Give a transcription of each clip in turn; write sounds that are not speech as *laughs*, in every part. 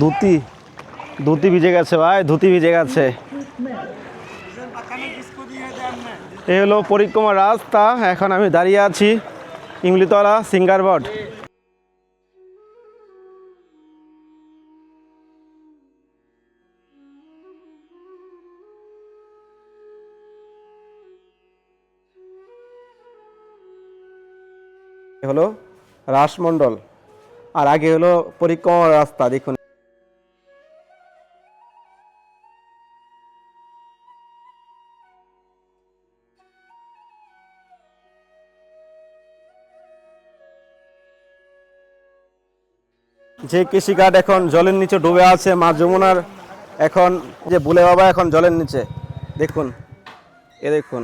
ধুতি ধুতি ভিজে গেছে ভাই, ধুতি ভিজে গেছে। এ হলো পরিক্রমা রাস্তা, এখন আমি দাঁড়িয়ে আছি ইমলিতলা সিঙ্গারবট হলো রাসমণ্ডল, আর আগে হলো পরিক্রমা রাস্তা, দেখুন। যে কৃষিকাঠ এখন জলের নিচে ডুবে আছে, মা যমুনার এখন যে বুলে বাবা এখন জলের নিচে। দেখুন, এ দেখুন,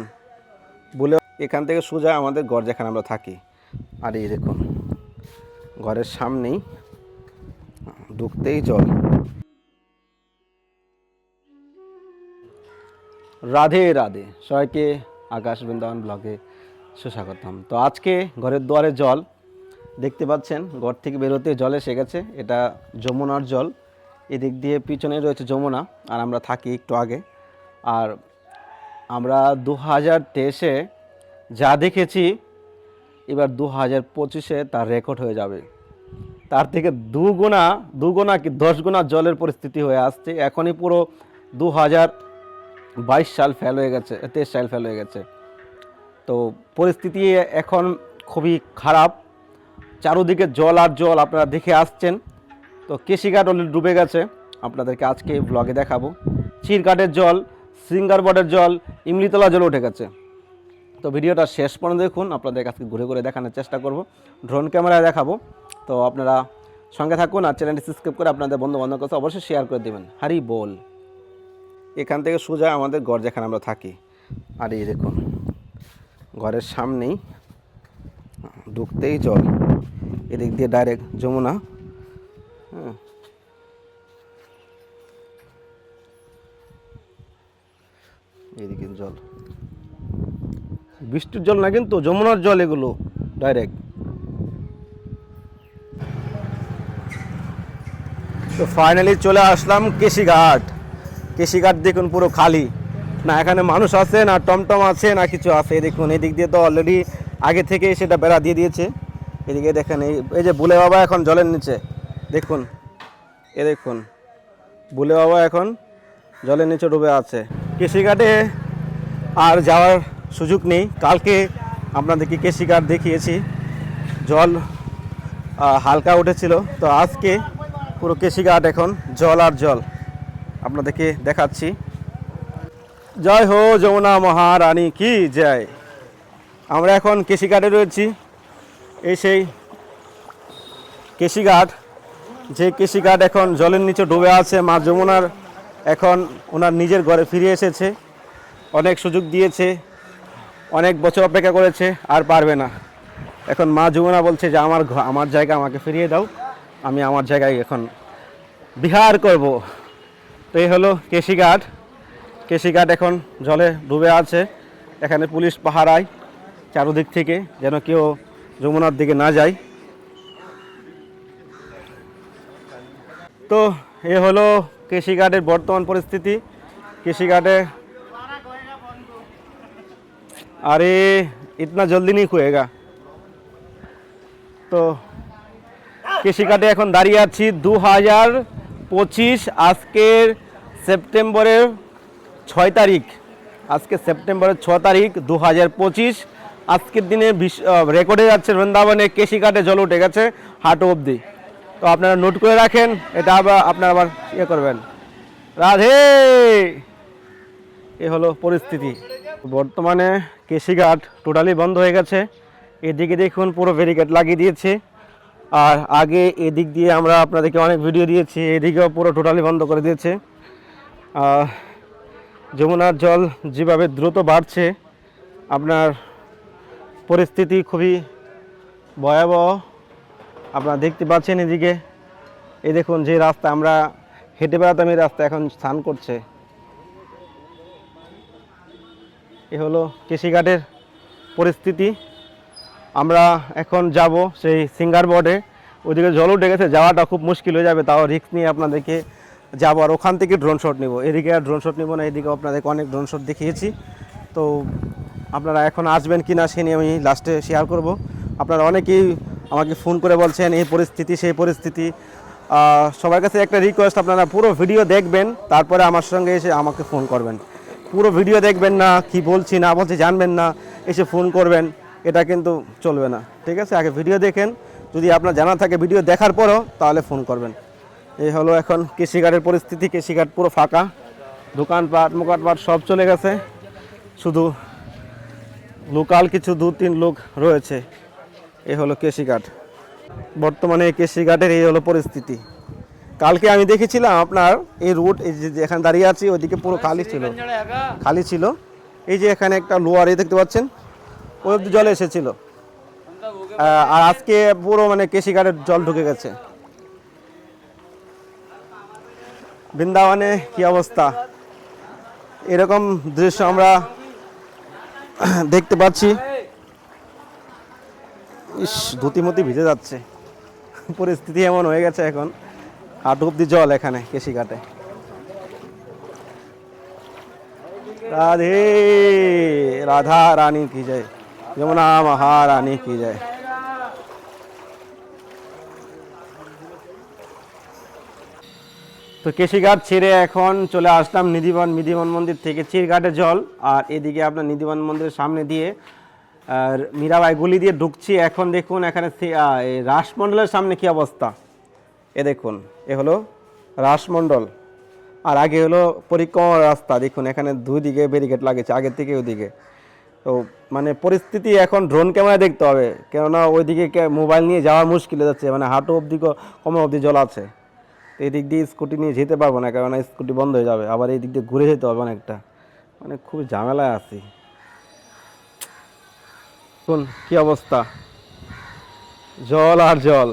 বুলে এখান থেকে সোজা আমাদের ঘর যেখানে আমরা থাকি। আর এই দেখুন, ঘরের সামনেই ঢুকতেই জল। রাধে রাধে, সবাইকে আকাশ বৃন্দাবন ব্লগে সুস্বাগতম। তো আজকে ঘরের দুয়ারে জল দেখতে পাচ্ছেন, ঘর থেকে বেরোতে জল এসে গেছে। এটা যমুনার জল। এদিক দিয়ে পিছনে রয়েছে যমুনা, আর আমরা থাকি একটু আগে। আর আমরা দু হাজার তেইশে যা দেখেছি, এবার দু হাজার পঁচিশে তার রেকর্ড হয়ে যাবে। তার থেকে দুগুণা দুগুণা কি দশ গুণা জলের পরিস্থিতি হয়ে আসছে। এখনই পুরো দু হাজার বাইশ সাল ফেল হয়ে গেছে, তেইশ সাল ফেল হয়ে গেছে। তো পরিস্থিতি এখন খুবই খারাপ। চারোদিকে জল আর জল আপনারা দেখে আসছেন। তো কেশিঘাট অলরেডি ডুবে গেছে। আপনাদেরকে আজকে এই ব্লগে দেখাবো। চিরঘাটের জল সিঙ্গারবটের জল, ইমলিতলা জল উঠে গেছে। তো ভিডিওটা শেষ পর্যন্ত দেখুন। আপনাদের কাছে ঘুরে ঘুরে দেখানোর চেষ্টা করব। ড্রোন ক্যামেরায় দেখাবো। তো আপনারা সঙ্গে থাকুন আর চ্যানেলটি সাবস্ক্রাইব করে আপনাদের বন্ধু বান্ধব কাছে অবশ্যই শেয়ার করে দেবেন। হারি বল। এখান থেকে সোজা আমাদের ঘর যেখানে আমরা থাকি। আর এই দেখুন, ঘরের সামনেই ঢুকতেই জল। এদিক দিয়ে ডাইরেক্ট যমুনা। হ্যাঁ। এদিকে জল। বৃষ্টির জল না কিন্তু, যমুনার জল এগুলো ডাইরেক্ট তো ফাইনালি চলে আসলাম কেশিঘাট। কেশিঘাট দেখুন পুরো খালি। না, এখানে মানুষ আছে, না টমটম আছে, না কিছু আছে। দেখুন, এদিক দিয়ে তো অলরেডি আগে থেকে সেটা বেড়া দিয়ে দিয়েছে। এদিকে দেখেন, এই এই যে বুলে বাবা এখন জলের নিচে। দেখুন, এ দেখুন, বুলে বাবা এখন জলের নিচে ডুবে আছে। কৃষিঘাটে আর যাওয়ার সুযোগ নেই। কালকে আপনাদেরকে কৃষিঘাট দেখিয়েছি। জল হালকা উঠেছিল। তো আজকে পুরো কৃষিঘাট এখন জল আর জল। আপনাদেরকে দেখাচ্ছি। জয় হো যমুনা মহারানী, কি জয়! আমরা এখন কৃষিঘাটে রয়েছি। এই সেই কৃষিঘাট যে কৃষিঘাট এখন জলের নিচে ডুবে আছে, মা যমুনার এখন ওনার নিজের ঘরে ফিরে এসেছে। অনেক সুযোগ দিয়েছে, অনেক বছর অপেক্ষা করেছে, আর পারবে না। এখন মা যমুনা বলছে যে, আমার আমার জায়গা আমাকে ফিরিয়ে দাও, আমি আমার জায়গায় এখন বিহার করব। তো এই হলো কেশিঘাট। কেশিঘাট এখন জলে ডুবে আছে, এখানে পুলিশ পাহারায়। চারোদিক থেকে যেন কেউ যমুনার দিকে না যায়। তো এ হলো কৃষিঘাটের বর্তমান পরিস্থিতি। কৃষিঘাটে আরে, ইতনা জলদি নেই খুয়েগা। তো কৃষিঘাটে এখন দাঁড়িয়ে আছি দু হাজার পঁচিশ আজকের সেপ্টেম্বরের ছয় তারিখ। আজকে সেপ্টেম্বরের ছ তারিখ দু হাজার পঁচিশ। আজকের দিনে রেকর্ডে যাচ্ছে বৃন্দাবনে কেশিকাটে জল উঠে গেছে হাঁটু অবধি। তো আপনারা নোট করে রাখেন, এটা আবার আপনারা আবার ইয়ে করবেন। রাধে! এ হলো পরিস্থিতি। বর্তমানে কৃষিঘাট টোটালি বন্ধ হয়ে গেছে। এদিকে দেখুন পুরো ব্যারিকেড লাগিয়ে দিয়েছে। আর আগে এদিক দিয়ে আমরা আপনাদেরকে অনেক ভিডিও দিয়েছি, এদিকেও পুরো টোটালি বন্ধ করে দিয়েছে। যমুনার জল যেভাবে দ্রুত বাড়ছে, আপনার পরিস্থিতি খুবই ভয়াবহ। আপনারা দেখতে পাচ্ছেন এদিকে। এই দেখুন যে রাস্তা, আমরা হেঁটে বেড়াতাম এই রাস্তা এখন স্নান করছে। এ হলো কৃষিঘাটের পরিস্থিতি। আমরা এখন যাব সেই সিঙ্গার বোর্ডে। ওইদিকে জল উঠে গেছে, যাওয়াটা খুব মুশকিল হয়ে যাবে, তাও রিস্ক নিয়ে আপনাদেরকে যাব। আর ওখান থেকে ড্রোন শট নিব। এদিকে আর ড্রোন শট নিব না এদিকে আপনাদেরকে অনেক ড্রোন শট দেখিয়েছি। তো আপনারা এখন আসবেন কি না সে নিয়ে আমি লাস্টে শেয়ার করব। আপনারা অনেকেই আমাকে ফোন করে বলছেন, এই পরিস্থিতি, সেই পরিস্থিতি। সবার কাছে একটা রিকোয়েস্ট আপনারা পুরো ভিডিও দেখবেন, তারপরে আমার সঙ্গে এসে আমাকে ফোন করবেন। পুরো ভিডিও দেখবেন না, কি বলছি, না বলছি, জানবেন না, এসে ফোন করবেন। এটা কিন্তু চলবে না। ঠিক আছে? আগে ভিডিও দেখেন। যদি আপনার জানা থাকে ভিডিও দেখার পরও, তাহলে ফোন করবেন। এই হলো এখন কৃষিঘাটের পরিস্থিতি। কৃষিঘাট পুরো ফাঁকা। দোকানপাট, মোকাটপাট সব চলে গেছে। শুধু লোকাল কিছু দু তিন লোক রয়েছে। এ হলো কৃষিঘাট বর্তমানে এই কৃষিঘাটের এই হলো পরিস্থিতি। কালকে আমি দেখেছিলাম আপনার এই রুট এই যে এখানে দাঁড়িয়ে আছি, ওইদিকে পুরো খালি ছিল। খালি ছিল। এই যে এখানে একটা লোয়ার দেখতে পাচ্ছেন, ওই অব্দি জল এসেছিল। আর আজকে পুরো মানে কৃষিঘাটের জল ঢুকে গেছে। বৃন্দাবনে কি অবস্থা? এরকম দৃশ্য আমরা *clears throat* দেখতে পাচ্ছি। ইস, ধুতিমতি ভিজে যাচ্ছে। *laughs* পরিস্থিতি এমন হয়ে গেছে এখন। হাঁটু অব্দি জল এখানে কৃষিঘাটে রাধে, রাধা রানী কি যায় যমুনা মহারানী কি যায় তো কেশিঘাট ছেড়ে এখন চলে আসলাম নিধিবন নিধিবন মন্দির থেকে চিরঘাটে জল। আর এদিকে আপনার নিধিবন মন্দিরের সামনে দিয়ে, আর মীরাবাই গুলি দিয়ে ঢুকছি। এখন দেখুন এখানে রাসমণ্ডলের সামনে কি অবস্থা। এ দেখুন, এ হলো রাসমণ্ডল। আর আগে হলো পরিক্রমা রাস্তা। দেখুন, এখানে দুই দিকে ব্যারিকেড লাগেছে আগের থেকে ওইদিকে তো মানে পরিস্থিতি এখন ড্রোন ক্যামেরা দেখতে হবে। কেননা ওইদিকে মোবাইল নিয়ে যাওয়া মুশকিল যাচ্ছে। মানে হাঁটু অবধি কমে অবধি জল আছে। এই দিক দিয়ে স্কুটি নিয়ে যেতে পারব না, কেননা স্কুটি বন্ধ হয়ে যাবে। আবার এই দিক দিয়ে ঘুরে যেতে হবে অনেকটা। মানে খুব ঝামেলায় আছি। কোন কি অবস্থা? জল আর জল।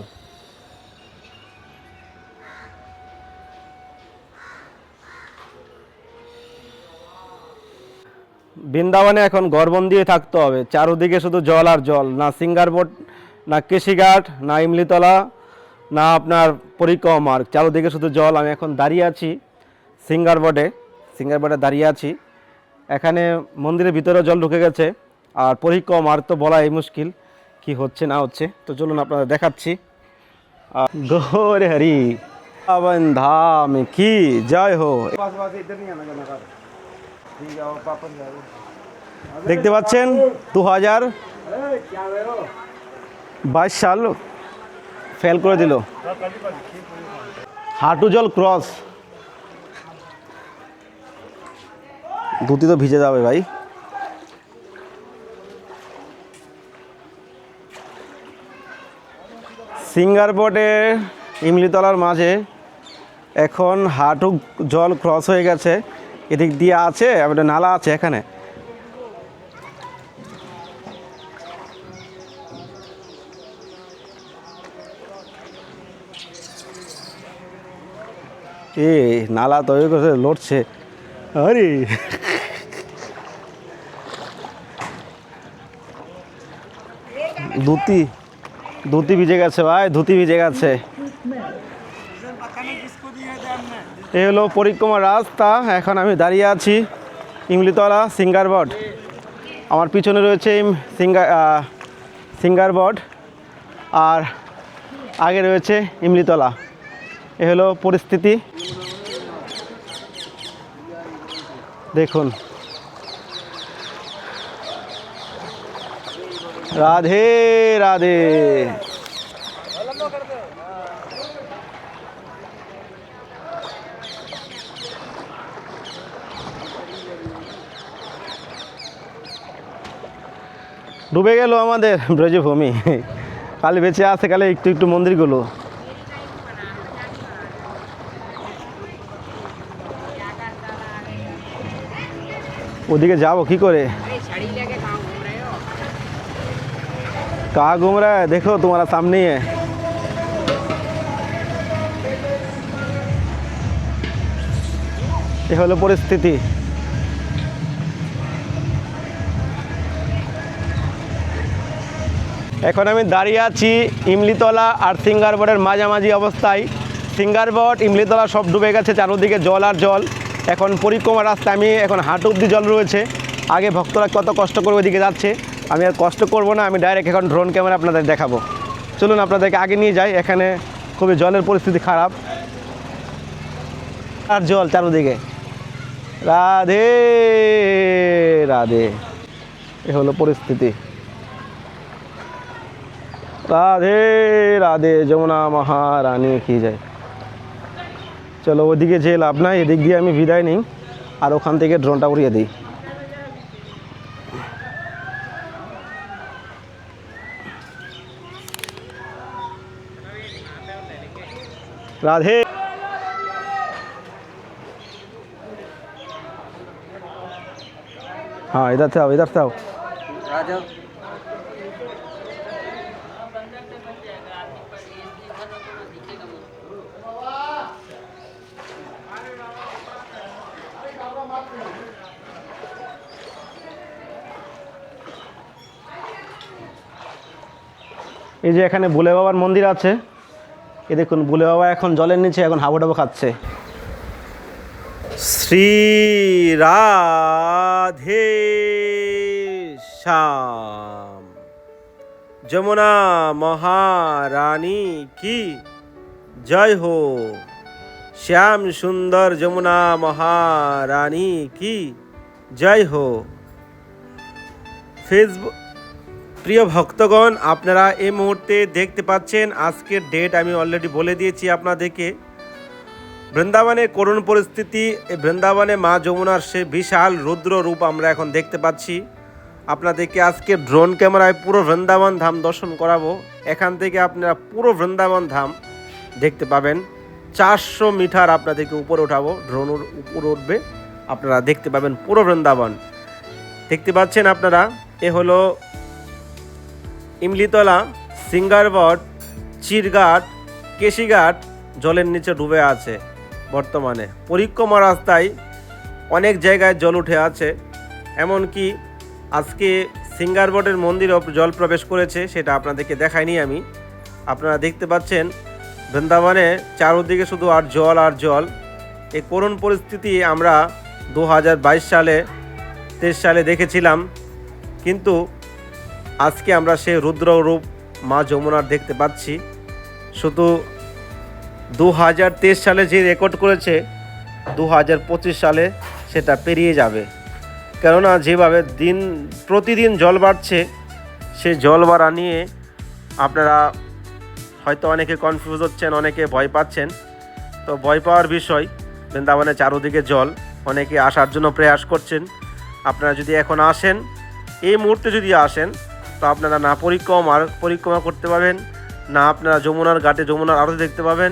বৃন্দাবনে এখন গর্বন দিয়ে থাকতে হবে। চারোদিকে শুধু জল আর জল। না সিঙ্গার বোট না কৃষিঘাট না ইমলিতলা না আপনার পরিক্রমা মার্গ। চারোদিকে শুধু জল, আমি এখন দাঁড়িয়ে আছি সিঙ্গার বোর্ডে সিঙ্গার বোর্ডে দাঁড়িয়ে আছি। এখানে মন্দিরের ভিতরে জল ঢুকে গেছে। আর পরিক্রমা মার্গ তো বলাই মুশকিল, কি হচ্ছে না হচ্ছে। তো চলুন আপনাদের দেখাচ্ছি। গৌরে হরি ধাম কি জয় হো। দেখতে পাচ্ছেন দু হাজার বাইশ সাল ফেল করে দিল। হাঁটু জল ক্রস। ধুতি তো ভিজে যাবে ভাই। সিঙ্গার বোর্ডে ইমলিতলার মাঝে এখন হাঁটু জল ক্রস হয়ে গেছে। এদিক দিয়ে আছে নালা আছে এখানে। এ নালা তৈরি করে লড়ছে। আরে। ধুতি ধুতি ভিজে গেছে ভাই ধুতি ভিজে গেছে। এ হলো পরিক্রমা রাস্তা এখন আমি দাঁড়িয়ে আছি ইমলিতলা সিঙ্গার বোর্ড আমার পিছনে রয়েছে সিঙ্গার আহ, সিঙ্গার বোর্ড আর আগে রয়েছে ইমলিতলা। এ হলো পরিস্থিতি। দেখুন। রাধে রাধে। ডুবে গেল আমাদের ব্রজভূমি। কালে বেঁচে আছে, কালে একটু একটু মন্দিরগুলো। ওদিকে যাবো কি করে अरे साड़ी लेके कहाँ घूम रहे हो कहाँ घूम रहा है देखो तुम्हारा सामने ही है এ হলো পরিস্থিতি এখন আমি দাঁড়িয়ে আছি ইমলিতলা আর সিঙ্গারবটের মাঝামাঝি অবস্থায় সিঙ্গারবট ইমলিতলা সব ডুবে গেছে চারদিকে জল আর জল এখন পরিক্রমা রাস্তায় আমি এখন হাঁটু অব্দি জল রয়েছে। আগে ভক্তরা কত কষ্ট করে ওইদিকে যাচ্ছে, আমি আর কষ্ট করব না, আমি ডাইরেক্ট এখন ড্রোন ক্যামেরা আপনাদের দেখাবো। চলুন আপনাদেরকে আগে নিয়ে যাই, এখানে খুবই জলের পরিস্থিতি খারাপ। আর জল চারদিকে। রাধে রাধে। এ হলো পরিস্থিতি। রাধে রাধে, যমুনা মহারানী, কি যায় চলো ওদিকে যে লাভ নাই এদিক দিয়ে আমি বিদায় নিই আর ওখান থেকে ড্রোনটা উড়িয়ে দিই राधे हाँ इधर से आओ इधर से आओ এই যে এখানে বুলে বাবার মন্দির আছে। এ দেখুন বুলে বাবা এখন জলের নিচে এখন হাবুডাবু খাচ্ছে। শ্রী রাধে শ্যাম। যমুনা মহারানী কি? জয় হো। শ্যাম সুন্দর যমুনা মহারানী কি? জয় হো। ফেসবুক প্রিয় ভক্তগণ, আপনারা এই মুহূর্তে দেখতে পাচ্ছেন, আজকের ডেট আমি অলরেডি বলে দিয়েছি আপনাদেরকে। বৃন্দাবনের করুণ পরিস্থিতি বৃন্দাবনে মা যমুনার সে বিশাল রুদ্র রূপ আমরা এখন দেখতে পাচ্ছি। আপনাদেরকে আজকে ড্রোন ক্যামেরায় পুরো বৃন্দাবন ধাম দর্শন করাবো। এখান থেকে আপনারা পুরো বৃন্দাবন ধাম দেখতে পাবেন। চারশো মিটার আপনাদেরকে উপরে উঠাবো ড্রোন উপরে উঠবে, আপনারা দেখতে পাবেন পুরো বৃন্দাবন। দেখতে পাচ্ছেন আপনারা, এ হলো ইমলিতলা, সিঙ্গারবট চিরঘাট কেশিঘাট জলের নিচে ডুবে আছে বর্তমানে। পরিক্রমা রাস্তায় অনেক জায়গায় জল উঠে আছে, এমনকি আজকে সিঙ্গারবটের মন্দিরেও জল প্রবেশ করেছে সেটা আপনাদেরকে দেখাইনি আমি। আপনারা দেখতে পাচ্ছেন, বৃন্দাবনে চারদিকে শুধু আর জল আর জল। এই করুণ পরিস্থিতি আমরা দু হাজার বাইশ সালে, তেইশ সালে দেখেছিলাম। কিন্তু আজকে আমরা সে রুদ্র রূপ মা যমুনার দেখতে পাচ্ছি। শুধু দু হাজার তেইশ সালে যে রেকর্ড করেছে দু হাজার পঁচিশ সালে সেটা পেরিয়ে যাবে। কেননা যেভাবে দিন, প্রতিদিন জল বাড়ছে, সে জল বাড়া নিয়ে আপনারা হয়তো অনেকে কনফিউজ হচ্ছেন, অনেকে ভয় পাচ্ছেন। তো ভয় পাওয়ার বিষয়, বৃন্দাবনে চারোদিকে জল, অনেকে আসার জন্য প্রয়াস করছেন। আপনারা যদি এখন আসেন, এই মুহূর্তে যদি আসেন তো আপনারা না পরিক্রমার পরিক্রমা করতে পারবেন, না আপনারা যমুনার ঘাটে যমুনার আরতি দেখতে পাবেন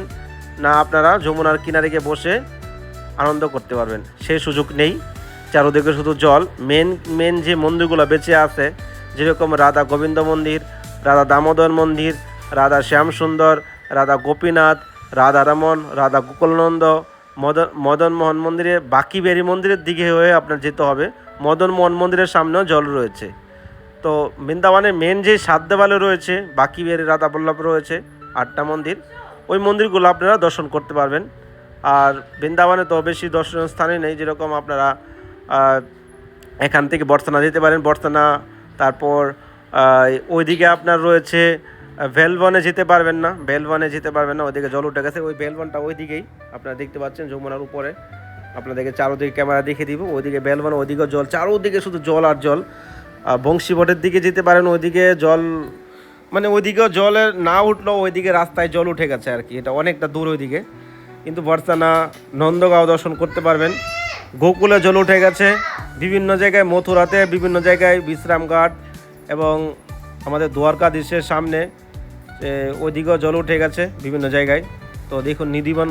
না আপনারা যমুনার কিনারে গিয়ে বসে আনন্দ করতে পারবেন। সেই সুযোগ নেই। চারোদিকে শুধু জল। মেন মেন যে মন্দিরগুলো বেঁচে আছে, যেরকম রাধা গোবিন্দ মন্দির, রাধা দামোদর মন্দির, রাধা শ্যামসুন্দর, রাধা গোপীনাথ, রাধা রমন রাধা গোকুলনন্দ, মদন মদন মোহন মন্দিরে বাকি বেরি মন্দিরের দিকে হয়ে আপনার যেতে হবে। মদন মোহন মন্দিরের সামনেও জল রয়েছে। তো বৃন্দাবনে মেন যে সাত দেওয়ালে রয়েছে বাকি বেরি রাধা বল্লভ রয়েছে, আটটা মন্দির, ওই মন্দিরগুলো আপনারা দর্শন করতে পারবেন। আর বৃন্দাবনে তো বেশি দর্শনীয় স্থানে নেই, যেরকম আপনারা এখান থেকে বর্তনা যেতে পারেন বর্তনা তারপর ওইদিকে আপনার রয়েছে ভেলবনে যেতে পারবেন না, ভেলবনে যেতে পারবেন না, ওইদিকে জল উঠে গেছে, ওই ভেলবনটা ওইদিকেই, আপনারা দেখতে পাচ্ছেন যমুনার উপরে। আপনাদেরকে চারোদিকে ক্যামেরা দেখে দিব, ওইদিকে বেলবন ওইদিকে জল, চারোদিকে শুধু জল আর জল। বংশীবটের দিকে যেতে পারেন, ওইদিকে জল মানে ওইদিকেও জলের না উঠলেও ওইদিকে রাস্তায় জল উঠে গেছে আর কি। এটা অনেকটা দূর ওইদিকে। কিন্তু বর্ষানা নন্দগাঁও দর্শন করতে পারবেন। গোকুলে জল উঠে গেছে। বিভিন্ন জায়গায় মথুরাতে, বিভিন্ন জায়গায় বিশ্রামঘাট এবং আমাদের দ্বারকাধীশের সামনে ওইদিকেও জল উঠে গেছে বিভিন্ন জায়গায়। তো দেখুন, নিধিবন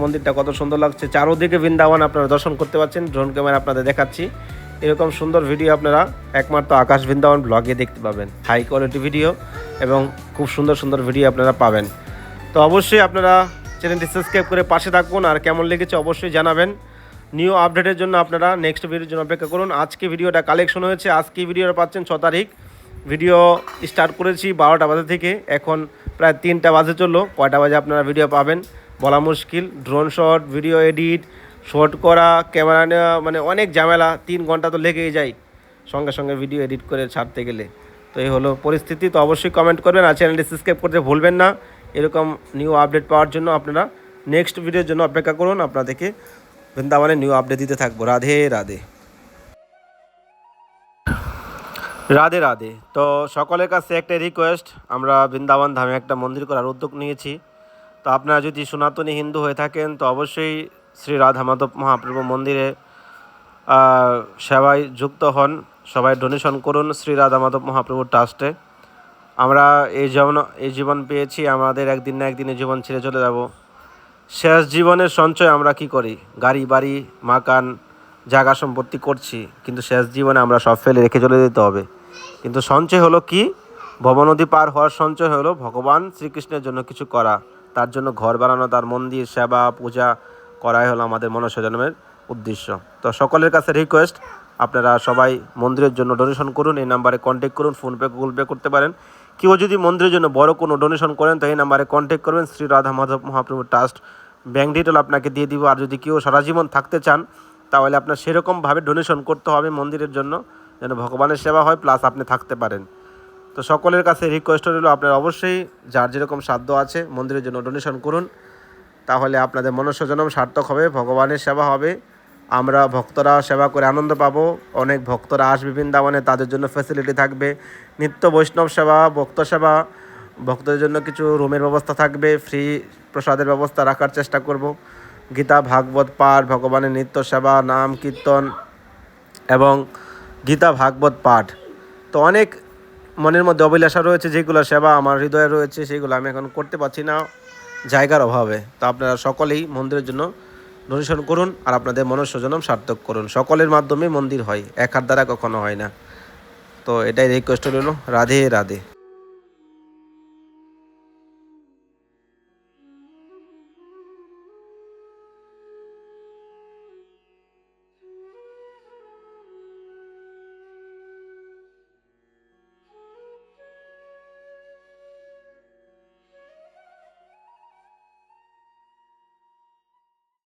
মন্দিরটা কত সুন্দর লাগছে। চারোদিকে বৃন্দাবন আপনারা দর্শন করতে পারছেন। ড্রোন ক্যামেরা আপনাদের দেখাচ্ছি। এরকম সুন্দর ভিডিও আপনারা একমাত্র আকাশ বৃন্দাবন ব্লগে দেখতে পাবেন। হাই কোয়ালিটি ভিডিও এবং খুব সুন্দর সুন্দর ভিডিও আপনারা পাবেন। তো অবশ্যই আপনারা চ্যানেলটি সাবস্ক্রাইব করে পাশে থাকুন আর কেমন লেগেছে অবশ্যই জানাবেন। নিউ আপডেটের জন্য আপনারা নেক্সট ভিডিওর জন্য অপেক্ষা করুন। আজকে ভিডিওটা কালেকশন হয়েছে। আজকে ভিডিওটা পাচ্ছেন ছ তারিখ। ভিডিও স্টার্ট করেছি বারোটা বাজে থেকে। এখন প্রায় তিনটা বাজে চলল। কয়টা বাজে আপনারা ভিডিও পাবেন? বলা মুশকিল। Drone shot video edit shot করা, ক্যামেরা নেওয়া মানে অনেক ঝামেলা, তিন ঘণ্টা তো লেগেই যায়। সঙ্গে সঙ্গে ভিডিও এডিট করে ছাড়তে গেলে। তো এই হলো পরিস্থিতি, তো অবশ্যই কমেন্ট করবেন আর চ্যানেলটি সাবস্ক্রাইব করতে ভুলবেন না। এরকম নিউ আপডেট পাওয়ার জন্য আপনারা নেক্সট ভিডিওর জন্য অপেক্ষা করুন। আপনাদেরকে বৃন্দাবনে নিউ আপডেট দিতে থাকব। রাধে রাধে। রাধে রাধে। তো সকলের কাছে একটা রিকোয়েস্ট আমরা বৃন্দাবন ধামে একটা মন্দির করার উদ্যোগ নিয়েছি। তো আপনারা যদি সনাতনী হিন্দু হয়ে থাকেন, তো অবশ্যই শ্রী রাধা মাধব মহাপ্রভু মন্দিরে সেবায় যুক্ত হন। সবাই ডোনেশন করুন শ্রী রাধা মাধব মহাপ্রভুর ট্রাস্টে আমরা এই জীবন এই জীবন পেয়েছি, আমাদের একদিন না একদিনে জীবন ছেড়ে চলে যাব। শেষ জীবনের সঞ্চয় আমরা কি করি? গাড়ি, বাড়ি, মাকান, জায়গা সম্পত্তি করছি, কিন্তু শেষ জীবনে আমরা সব ফেলে রেখে চলে যেতে হবে। কিন্তু সঞ্চয় হলো কি? ভবনদী পার হওয়ার সঞ্চয় হলো ভগবান শ্রীকৃষ্ণের জন্য কিছু করা। তার জন্য ঘর বানানো, তার মন্দির, সেবা, পূজা করাই হলো আমাদের মনুষ্য জন্মের উদ্দেশ্য। তো সকলের কাছে রিকোয়েস্ট আপনারা সবাই মন্দিরের জন্য ডোনেশন করুন, এই নাম্বারে কন্ট্যাক্ট করুন ফোনপে গুগল পে করতে পারেন। কেউ যদি মন্দিরের জন্য বড় কোনো ডোনেশন করেন, তো এই নাম্বারে কন্ট্যাক্ট করবেন, Shri Radha Madhav Mahaprabhu trust bank detail আপনাকে দিয়ে দিব। আর যদি কেউ সারা জীবন থাকতে চান, তাহলে আপনার সেরকমভাবে ডোনেশন করতে হবে মন্দিরের জন্য, যেন ভগবানের সেবা হয় প্লাস আপনি থাকতে পারেন। তো সকলের কাছে রিকোয়েস্ট রইল, আপনার অবশ্যই যার যেরকম সাধ্য আছে মন্দিরের জন্য ডোনেশন করুন। তাহলে আপনাদের মনুষ্য জন্ম সার্থক হবে, ভগবানের সেবা হবে। আমরা ভক্তরা সেবা করে আনন্দ পাবো। অনেক ভক্তরা আসবে বৃন্দাবনে, তাদের জন্য ফ্যাসিলিটি থাকবে। নিত্য বৈষ্ণব সেবা, ভক্ত সেবা, ভক্তদের জন্য কিছু রুমের ব্যবস্থা থাকবে ফ্রি প্রসাদের ব্যবস্থা রাখার চেষ্টা করব। গীতা, ভাগবত পাঠ, ভগবানের নিত্য সেবা, নাম, কীর্তন এবং গীতা, ভাগবত পাঠ। তো অনেক মনের মধ্যে অভিলাষা রয়েছে, যেগুলো সেবা আমার হৃদয়ে রয়েছে, সেগুলো আমি এখন করতে পারছি না। জায়গার অভাবে। তো আপনারা সকলেই মন্দিরের জন্য ডোনেশন করুন আর আপনাদের মনুষ্য জন্ম সার্থক করুন। সকলের মাধ্যমে মন্দির হয় একার দ্বারা কখনো হয় না। তো এটাই রিকোয়েস্ট রইল রাধে রাধে।